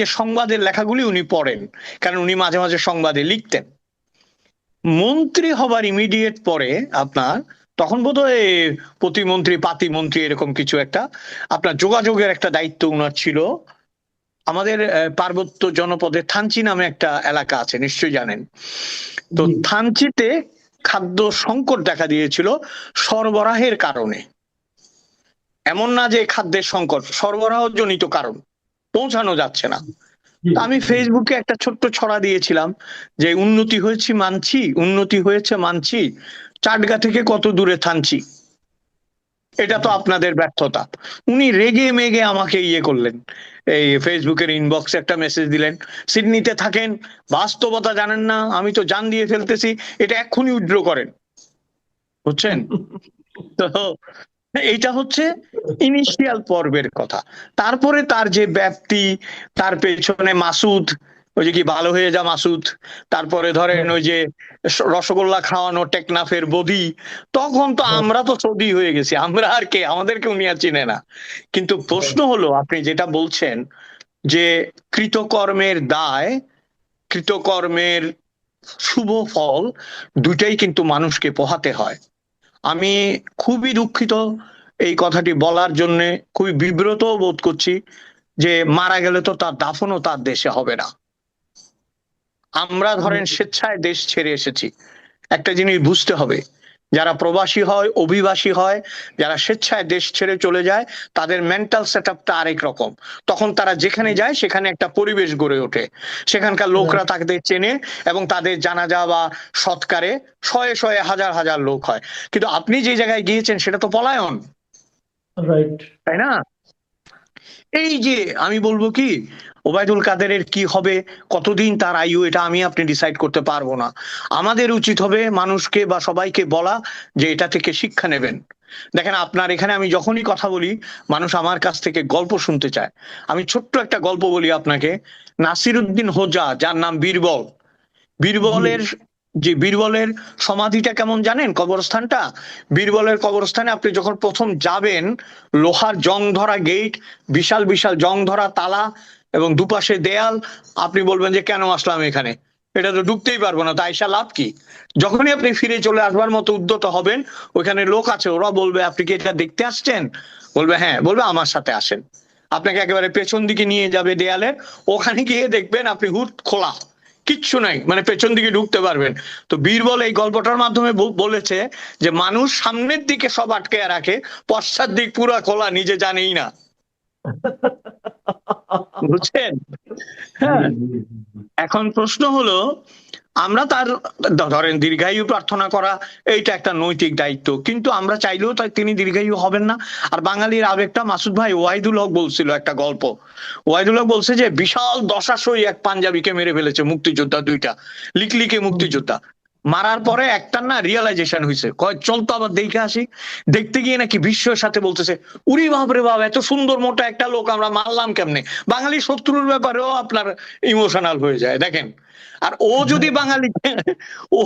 যে সংবাদের লেখাগুলি উনি পড়েন কারণ উনি মাঝে মাঝে সংবাদে লিখতেন। মন্ত্রী হবার ইমিডিয়েট পরে আপনার তখন বোধহয় প্রতিমন্ত্রী পাতিমন্ত্রী এরকম কিছু একটা আপনার যোগাযোগের একটা দায়িত্ব উনার ছিল। আমাদের পার্বত্য জনপদে থানচি নামে একটা এলাকা আছে নিশ্চয়ই জানেন। তো থানচিতে খাদ্য সংকট দেখা দিয়েছিল সরবরাহের কারণে। এমন না যে খাদ্যের সংকট সরবরাহ জনিত কারণ। পৌঁছানো যাচ্ছে না। আমি ফেসবুকে একটা ছোট্ট ছড়া দিয়েছিলাম যে উন্নতি হয়েছি মানছি উন্নতি হয়েছে মানছি চাটগা থেকে কত দূরে থানছি এটা তো আপনাদের ব্যর্থতা। উনি রেগে মেগে আমাকে ইয়ে করলেন। এই ফেসবুকের ইনবক্সে একটা মেসেজ দিলেন সিডনিতে থাকেন বাস্তবতা জানেন না আমি তো জান দিয়ে ফেলতেছি এটা এক্ষুনি উইথড্র করেন। বুঝছেন? তো এইটা হচ্ছে ইনিশিয়াল পর্বের কথা। তারপরে তার যে ব্যাপ্তি তার পেছনে মাসুদ ওই যে কি ভালো হয়ে যা মাসুদ তারপরে ধরেন ওই যে রসগোল্লা খাওয়ানো টেকনাফের বদি তখন তো আমরা তো সৌদি হয়ে গেছি আমরা আর কে আমাদেরকে উনি আর চিনে না। কিন্তু প্রশ্ন হলো আপনি যেটা বলছেন যে কৃতকর্মের দায় কৃতকর্মের শুভ ফল দুটাই কিন্তু মানুষকে পোহাতে হয়। আমি খুবই দুঃখিত এই কথাটি বলার জন্য। খুবই বিব্রত বোধ করছি যে মারা গেলে তো তার দাফনও তার দেশে হবে না। আমরা ধরেন স্বেচ্ছায় দেশ ছেড়ে এসেছি। একটা জিনিস বুঝতে হবে যারা প্রবাসী হয় অভিবাসী হয় যারা স্বেচ্ছায় দেশ ছেড়ে চলে যায় তাদের মেন্টাল সেট আপটা আরেক রকম। তখন তারা যেখানে যায় সেখানে একটা পরিবেশ গড়ে ওঠে। সেখানকার লোকরা তাদের চেনে এবং তাদের জানাজা বা সৎকারে শয়ে শয়ে হাজার হাজার লোক হয়। কিন্তু আপনি যে জায়গায় গিয়েছেন সেটা তো পলায়ন। রাইট তাই না? এই যে আমি বলব কি, ওবায়দুল কাদেরের কি হবে, কতদিন তার আয়ু, এটা আমি আপনি ডিসাইড করতে পারব না। আমাদের উচিত হবে মানুষকে বা সবাইকে বলা যে এটা থেকে শিক্ষা নেবেন। দেখেন আপনার এখানে আমি যখনই কথা বলি, মানুষ আমার কাছ থেকে গল্প শুনতে চায়। আমি ছোট্ট একটা গল্প বলি আপনাকে। নাসিরুদ্দিন হোজা, যার নাম বীরবল। বীরবলের যে বীরবলের সমাধিটা কেমন জানেন কবরস্থানটা? বীরবলের কবরস্থানে আপনি যখন প্রথম যাবেন, লোহার জং ধরা গেট বিশাল বিশাল জং ধরা তালা এবং দুপাশে দেয়াল, আপনি বলবেন যে কেন আসলাম এখানে? এটা তো ঢুকতেই পারব না তাই লাভ কি? যখনই আপনি ফিরে চলে আসবার মতো উদ্যত হবেন, ওখানে লোক আছে, ওরা বলবে, আপনি কি এটা দেখতে আসছেন? বলবে হ্যাঁ। বলবে, আমার সাথে আসেন। আপনাকে একেবারে পেছন দিকে নিয়ে যাবে দেয়ালের, ওখানে গিয়ে দেখবেন আপনি হুট খোলা। কিচ্ছু নাই মানে পেছন দিকে ঢুকতে পারবেন। তো বীরবল এই গল্পটার মাধ্যমে বলেছে যে মানুষ সামনের দিকে সব আটকে রাখে পশ্চাৎ দিক পুরো খোলা নিজে জানেই না। বুঝছেন? হ্যাঁ। এখন প্রশ্ন হলো আমরা তার ধরেন দীর্ঘায়ু প্রার্থনা করা, এইটা একটা নৈতিক দায়িত্ব। কিন্তু আমরা চাইলেও তাই তিনি দীর্ঘায়ু হবেন না। আর বাঙালির আবেগটা মাসুদ ভাই ওয়াহিদুল হক বলছিল একটা গল্প। ওয়াহিদুল হক বলছে যে, বিশাল দশাশই এক পাঞ্জাবিকে মেরে ফেলেছে মুক্তিযোদ্ধা দুইটা। লিকলিকে মুক্তিযোদ্ধা। মারার পরে একটার না রিয়েলাইজেশন হয়েছে কয় চল তো আবার দেখে আসি। দেখতে গিয়ে নাকি বিশ্বের সাথে বলতেছে উরি বাপরে বাপ এত সুন্দর মোটা একটা লোক আমরা মারলাম কেমনে? বাঙালি শত্রুর ব্যাপারেও আপনার ইমোশনাল হয়ে যায় দেখেন। আর ও যদি বাঙালি ও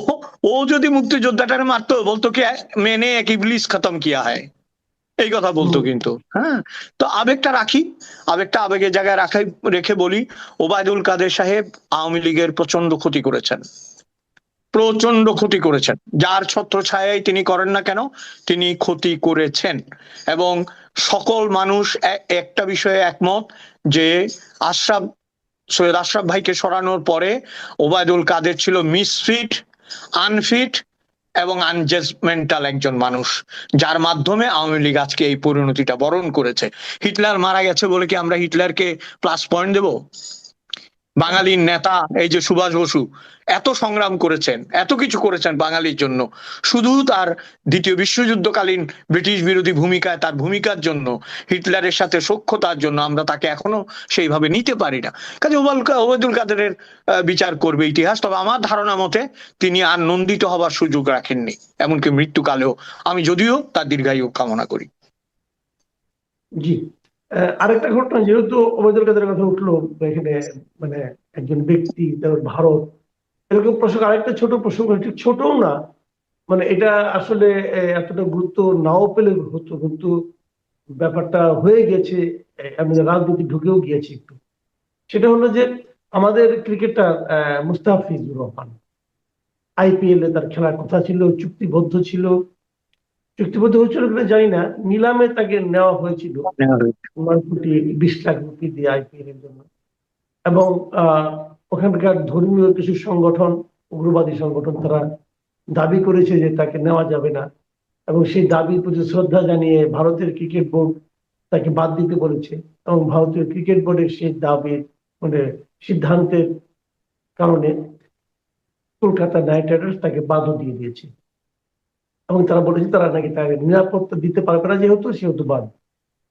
ও যদি মুক্তিযোদ্ধাটারে মারতো বলতো কি মেনে এক ইবলিস খতম কিয়া হয়? এই কথা বলতো কিন্তু হ্যাঁ? তো আবেগটা রাখি আবেগটা আবেগের জায়গায় রাখাই রেখে বলি ওবায়দুল কাদের সাহেব আওয়ামী লীগের প্রচণ্ড ক্ষতি করেছেন। প্রচণ্ড ক্ষতি করেছেন। যার ছত্র ছায়াই তিনি করেন না কেন, তিনি ক্ষতি করেছেন। এবং সকল মানুষ একটা বিষয়ে একমত যে আশরাফ, সৈয়দ আশরাফ ভাইকে সরানোর পরে ওবায়দুল কাদের ছিল মিসফিট আনফিট এবং আনজাজমেন্টাল একজন মানুষ, যার মাধ্যমে আওয়ামী লীগ আজকে এই পরিণতিটা বরণ করেছে। হিটলার মারা গেছে বলে কি আমরা হিটলারকে প্লাস পয়েন্ট দেব? বাঙালির নেতা, এই যে সুভাষ বসু, এত সংগ্রাম করেছেন, এত কিছু করেছেন বাঙালির জন্য। শুধু তার দ্বিতীয় বিশ্বযুদ্ধকালীন ব্রিটিশ বিরোধী ভূমিকায়, তার ভূমিকার জন্য, হিটলারের সাথে সখ্যতার জন্য আমরা তাকে এখনও সেইভাবে নিতে পারি না। কাজে ওবায়দুল কাদেরের বিচার করবে ইতিহাস, তবে আমার ধারণা মতে তিনি আর নন্দিত হবার সুযোগ রাখেননি, এমনকি মৃত্যুকালেও। আমি যদিও তার দীর্ঘায়ু কামনা করি। জি। আরেকটা ঘটনা, যেহেতু ওবায়দুল কাদের কথা উঠল এখানে মানে একজন ব্যক্তি তারপর ভারত, এরকম প্রসঙ্গ, আরেকটা ছোট প্রসঙ্গ ছোটও না মানে এটা আসলে এতটা গুরুত্ব নাও পেলে হতো, কিন্তু ব্যাপারটা হয়ে গেছে রাজনীতি ঢুকেও গিয়েছে একটু। সেটা হলো যে, আমাদের ক্রিকেটার মুস্তাফিজুর রহমান, আইপিএল এ তার খেলার কথা ছিল, চুক্তিবদ্ধ ছিল চুক্তিবদ্ধ হয়েছিল কিনা জানি না। নিলামে তাকে নেওয়া হয়েছিল। কোটি বিশ লাখ রুপি দিয়ে আইপিএল এর জন্য। এবং আহ, ওখানকার ধর্মীয় কিছু সংগঠন উগ্রবাদী সংগঠন তারা দাবি করেছে যে তাকে নেওয়া যাবে না। এবং সেই দাবির প্রতি শ্রদ্ধা জানিয়ে ভারতের ক্রিকেট বোর্ড তাকে বাদ দিতে বলেছে। এবং ভারতীয় ক্রিকেট বোর্ডের সেই দাবির মানে সিদ্ধান্তের কারণে কলকাতা নাইট রাইডার্স তাকে বাদও দিয়ে দিয়েছে। এবং তারা বলেছে তারা নাকি তাকে নিরাপত্তা দিতে পারবে না যেহেতু সেহেতু বাদ।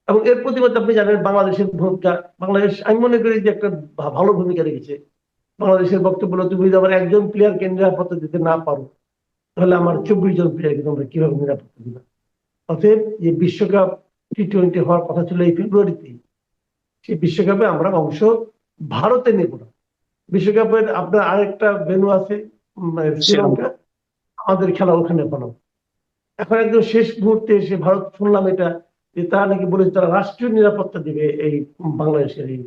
এবং এর প্রতিবাদ আপনি জানেন বাংলাদেশের ভূমিকা বাংলাদেশ আমি মনে করি যে একটা ভালো ভূমিকা রেখেছে। বাংলাদেশের বক্তব্য হলো তুমি যদি আমার একজন প্লেয়ারকে নিরাপত্তা দিতে না পারো তাহলে আমার চব্বিশ জন প্লেয়ারকে তোমরা কীভাবে নিরাপত্তা দিবে? অতএব যে বিশ্বকাপ টি টোয়েন্টি হওয়ার কথা ছিল এই ফেব্রুয়ারিতে সেই বিশ্বকাপে আমরা অংশ ভারতে নেব না। বিশ্বকাপের আপনার আরেকটা ভেন্যু আছে উম, শ্রীলঙ্কা। আমাদের খেলা ওখানে বানাবো এখন একদম শেষ মুহূর্তে এসে ভারত শুনলাম এটা, যে তারা নাকি বলেছে তারা রাষ্ট্রীয় নিরাপত্তা দিবে এই বাংলাদেশের এই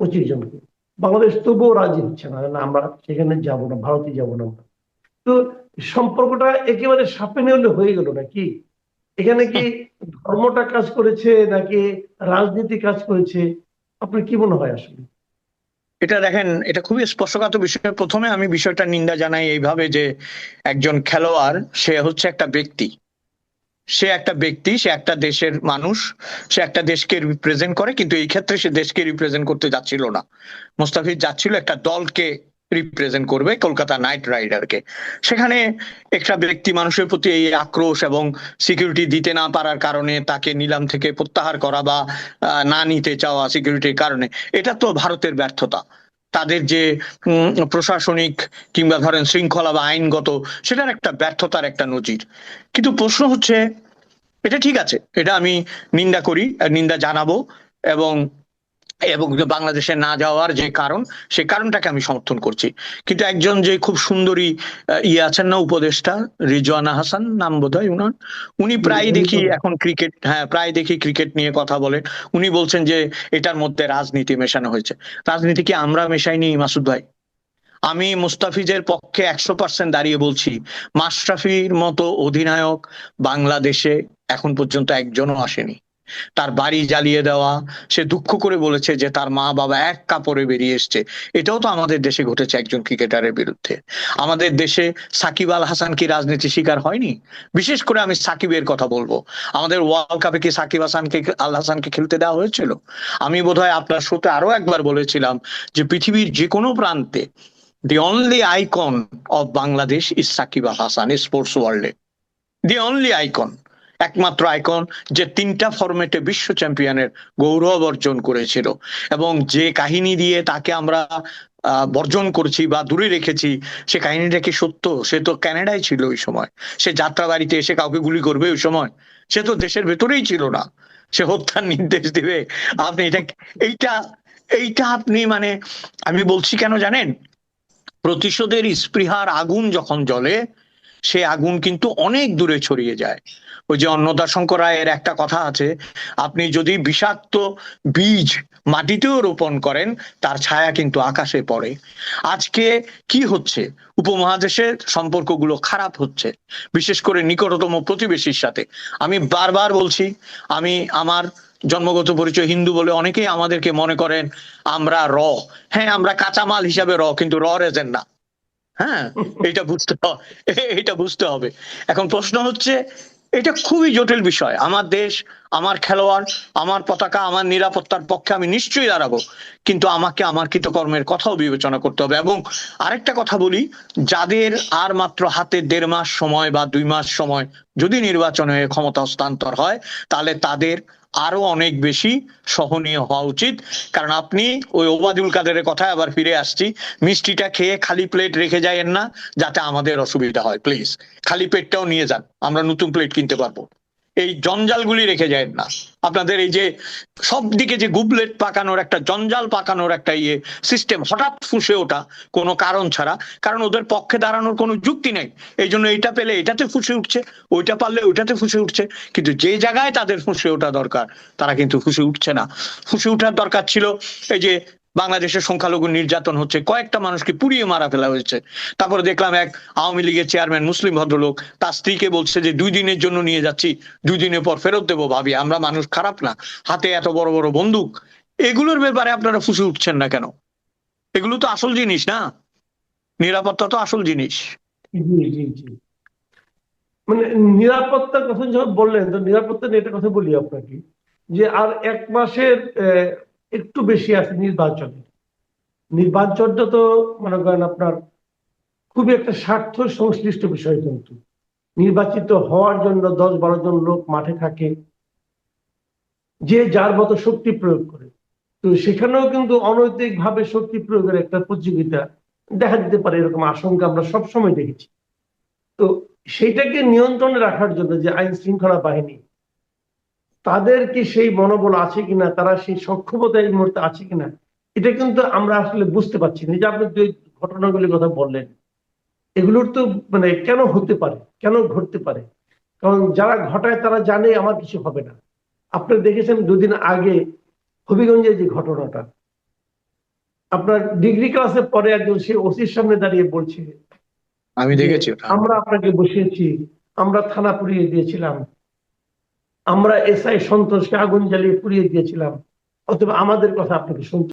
পঁচিশ জনকে। বাংলাদেশ তবুও রাজি হচ্ছে না আমরা সেখানে যাব না, ভারতে যাব না আমরা। তো সম্পর্কটা একেবারে সাপে নেউলে হয়ে গেল নাকি? এখানে কি ধর্মটা কাজ করেছে নাকি রাজনীতি কাজ করেছে? আপনার কি মনে হয় আসলে? এটা দেখেন, এটা খুবই স্পর্শকাত বিষয়। প্রথমে আমি বিষয়টা নিন্দা জানাই এইভাবে যে একজন খেলোয়াড়, সে হচ্ছে একটা ব্যক্তি। সে একটা ব্যক্তি, সে একটা দেশের মানুষ, সে একটা দেশকে রিপ্রেজেন্ট করে, কিন্তু এই ক্ষেত্রে সে দেশকে রিপ্রেজেন্ট করতে যাচ্ছিল না। মোস্তাফিজ যাচ্ছিল একটা দলকে রিপ্রেজেন্ট করবে কলকাতা নাইট রাইডারকে সেখানে একটা ব্যক্তি মানুষের প্রতি এই আক্রোশ এবং সিকিউরিটি দিতে না পারার কারণে তাকে নিলাম থেকে প্রত্যাহার করা বা না নিতে চাওয়া সিকিউরিটির কারণে। এটা তো ভারতের ব্যর্থতা। তাদের যে প্রশাসনিক কিংবা ধরেন শৃঙ্খলা বা আইনগত, সেটার একটা ব্যর্থতার একটা নজির। কিন্তু প্রশ্ন হচ্ছে, এটা ঠিক আছে। এটা আমি নিন্দা করি, নিন্দা জানাব এবং এবং বাংলাদেশে না যাওয়ার যে কারণ সে কারণটাকে আমি সমর্থন করছি। কিন্তু একজন যে খুব সুন্দরী ইয়ে আছেন না উপদেষ্টা রিজওয়ানা হাসান নাম বোধ হয় উনার উনি প্রায় দেখি এখন ক্রিকেট হ্যাঁ প্রায় দেখি ক্রিকেট নিয়ে কথা বলেন উনি বলছেন যে এটার মধ্যে রাজনীতি মেশানো হয়েছে। রাজনীতি কি আমরা মেশাইনি মাসুদ ভাই? আমি মুস্তাফিজের পক্ষে একশো পার্সেন্ট দাঁড়িয়ে বলছি মাশরাফির মতো অধিনায়ক বাংলাদেশে এখন পর্যন্ত একজনও আসেনি। তার বাড়ি জ্বালিয়ে দেওয়া। সে দুঃখ করে বলেছে যে তার মা বাবা এক কাপড়ে বেরিয়ে এসছে। এটাও তো আমাদের দেশে ঘটেছে একজন ক্রিকেটারের বিরুদ্ধে। আমাদের দেশে সাকিব আল হাসান কি রাজনীতি শিকার হয়নি? বিশেষ করে আমি সাকিবের কথা বলব। আমাদের ওয়ার্ল্ড কাপে কি সাকিব হাসানকে, আল হাসানকে খেলতে দেওয়া হয়েছিল? আমি বোধহয় আপনার শোতে আরও একবার বলেছিলাম যে পৃথিবীর যে কোনো প্রান্তে the only icon of Bangladesh is Shakib Al Hasan sports ওয়ার্ল্ডে দি অনলি আইকন একমাত্র আইকন যে তিনটা ফরম্যাটে বিশ্ব চ্যাম্পিয়নের গৌরব অর্জন করেছিল। এবং যে কাহিনী দিয়ে তাকে আমরা বর্জন করছি বা দূরে রেখেছি, সে কাহিনীটা কি সত্য? সে তো কানাডায় ছিল ওই সময়। সে যাত্রা বাড়িতে এসে কাউকে গুলি করবে ওই সময়? সে তো দেশের ভেতরেই ছিল না। সে হত্যার নির্দেশ দিবে। আপনি এটা এইটা এইটা আপনি মানে আমি বলছি কেন জানেন? প্রতিশোধের স্পৃহার আগুন যখন জ্বলে সে আগুন কিন্তু অনেক দূরে ছড়িয়ে যায়। ওই যে অন্নদা শঙ্কর রায়ের একটা কথা আছে, আপনি যদি বিষাক্ত বীজ মাটিতেও রোপণ করেন, তার ছায়া কিন্তু আকাশে পড়ে। আজকে কি হচ্ছে? উপমহাদেশের সম্পর্কগুলো খারাপ হচ্ছে, বিশেষ করে নিকটতম প্রতিবেশীর সাথে। আমি বারবার বলছি, আমি আমার জন্মগত পরিচয় হিন্দু বলে অনেকেই আমাদেরকে মনে করেন, আমরা র। হ্যাঁ আমরা কাঁচামাল হিসাবে র, কিন্তু র রেজেন না। হ্যাঁ এটা বুঝতে এটা বুঝতে হবে। এখন প্রশ্ন হচ্ছে, এটা খুবই জটিল বিষয়। আমার দেশ, আমার খেলোয়াড়, আমার পতাকা, আমার নিরাপত্তার পক্ষে আমি নিশ্চয়ই দাঁড়াবো। কিন্তু আমাকে আমার কৃতকর্মের কথাও বিবেচনা করতে হবে। এবং আরেকটা কথা বলি, যাদের আর মাত্র হাতে দেড় মাস সময় বা দুই মাস সময় যদি নির্বাচন ক্ষমতা হস্তান্তর হয়, তাহলে তাদের আরও অনেক বেশি সহনীয় হওয়া উচিত। কারণ আপনি ওই ওবাদুল কাদের কথায় আবার ফিরে আসছি, মিষ্টিটা খেয়ে খালি প্লেট রেখে যায়েন না, যাতে আমাদের অসুবিধা হয় প্লিজ খালি পেটটাও নিয়ে যান, আমরা নতুন প্লেট কিনতে পারব। এই জঞ্জালগুলি রেখে যায় না। আপনাদের এই যে সব দিকে যে গুবলেট পাকানোর একটা, জঞ্জাল পাকানোর একটা ইয়ে সিস্টেম হঠাৎ ফুসে ওঠা কোনো কারণ ছাড়া, কারণ ওদের পক্ষে দাঁড়ানোর কোনো যুক্তি নেই। এই জন্য এটা পেলে এটাতে ফুসে উঠছে, ওইটা পারলে ওইটাতে ফুসে উঠছে। কিন্তু যে জায়গায় তাদের ফুসে ওঠা দরকার, তারা কিন্তু ফুসে উঠছে না। ফুসে ওঠার দরকার ছিল এই যে বাংলাদেশের সংখ্যালঘু নির্যাতন হচ্ছে, কয়েকটা মানুষকে পুড়িয়ে মারা ফেলা হয়েছে। তারপরে দেখলাম এক আওয়ামী লীগের চেয়ারম্যান মুসলিম ভদ্রলোক তার স্ত্রীকে বলছে যে, দুই দিনের জন্য নিয়ে যাচ্ছি, দুই দিনের পর ফেরত দেবো ভাবি, আমরা মানুষ খারাপ না, হাতে এত বড় বড় বন্দুক। এগুলোর ব্যাপারে আপনারা ফুসে উঠছেন না কেন? এগুলো তো আসল জিনিস না? নিরাপত্তা তো আসল জিনিস। মানে নিরাপত্তার কথা যখন বললেন, তো নিরাপত্তা নিয়ে একটা কথা বলি আপনাকে, যে আর এক মাসের একটু বেশি আছে নির্বাচনে। নির্বাচনটা তো মনে করেন আপনার খুবই একটা স্বার্থ সংশ্লিষ্ট বিষয় কিন্তু। নির্বাচিত হওয়ার জন্য, দশ বারো জন লোক মাঠে থাকে, যে যার মতো শক্তি প্রয়োগ করে। তো সেখানেও কিন্তু অনৈতিক ভাবে শক্তি প্রয়োগের একটা প্রতিযোগিতা দেখা দিতে পারে, এরকম আশঙ্কা আমরা সবসময় দেখেছি। তো সেইটাকে নিয়ন্ত্রণে রাখার জন্য যে আইন শৃঙ্খলা বাহিনী তাদের কি সেই মনোবল আছে কিনা তারা সেই সক্ষমতা এই মুহূর্তে আছে কিনা এটা কিন্তু আমরা আসলে বুঝতে পারছি না। যে আপনি যে ঘটনাগুলির কথা বললেন এগুলোর তো মানে কেন হতে পারে কেন ঘটতে পারে? কারণ যারা ঘটায় তারা জানে আমার কিছু হবে না। আপনারা দেখেছেন দুদিন আগে হবিগঞ্জের যে ঘটনাটা আপনার ডিগ্রি ক্লাসে পরে একজন সে ওসির সামনে দাঁড়িয়ে বলছে আমি দেখেছি আমরা আপনাকে বসিয়েছি আমরা থানা পুড়িয়ে দিয়েছিলাম আমরা এসআই সন্তোষকে আগুন জ্বালিয়ে পুড়িয়ে দিয়েছিলাম। অথবা আমাদের কথা আপনাকে শুনতে